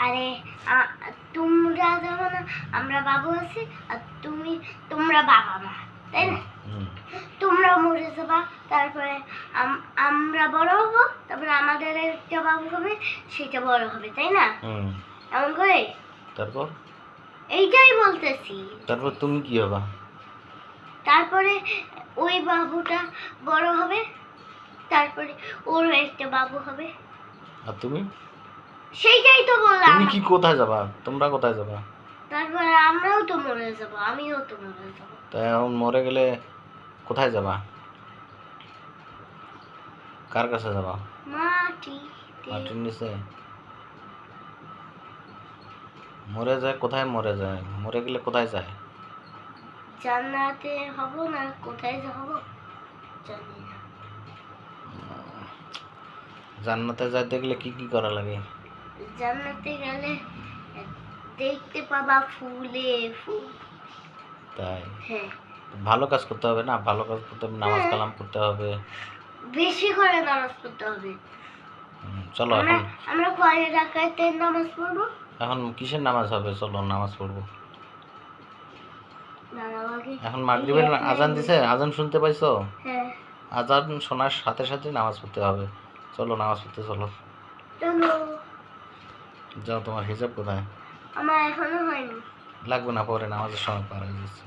আরে তোমরা যেমন আমরা বাবু আছি আর তুমি তোমরা বাবা মা তাই না? তোমরা মরে যাবা তারপরে আমরা বড় হব তারপরে আমাদের একটা বাবু হবে সেটা বড় হবে তাই না? এমন করে? তারপর? এইটাই বলতেছি। তারপর তুমি কি হবা? তারপরে ওই বাবুটা বড় হবে তারপরে ওর একটা বাবু হবে। আর তুমি? সেইটাই তো বললাম। তুমি কি কোথায় যাবা? তোমরা কোথায় যাবা? তারপরে আমরাও তো মরে যাব আমিও তো মরে যাব। তাই এখন মরে গেলে কোথায় যাবা? কার কাছে যাবা? মাটি মাটির নিচে? মরে যায় কোথায় মরে যায়? মরে গেলে কোথায় যায়? জান্নাতে হব না কোথায় যাব? জানি না। জান্নাতে যাইতে গেলে কি কি করা লাগে? জান্নাতে গেলে দেখতে পাবা ফুলে ফুল। তাই? হ্যাঁ। ভালো কাজ করতে হবে না? ভালো কাজ করতে হবে নামাজ হ্যাঁ। কালাম করতে হবে? বেশি করে নামাজ পড়তে হবে। চলো এখন। আমরা কয় রাখাতে নামাজ পড়ব? এখন কিসের নামাজ হবে? চলো নামাজ পড়ব। এখন মাগরিবের আজান দিছে। আজান শুনতে পাইছো? হ্যাঁ। আজান শোনার সাথে সাথে নামাজ পড়তে হবে। চলো নামাজ পড়তে চলো। চলো। যাও তোমার হিসাব কোথায়? আমার এখনও হয়নি। লাগবে না পরে নামাজের সময় পার হয়ে যাচ্ছে।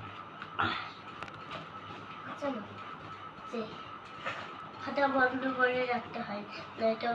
চলো যে খাতা বন্ধ করে রাখতে হয় নয়তো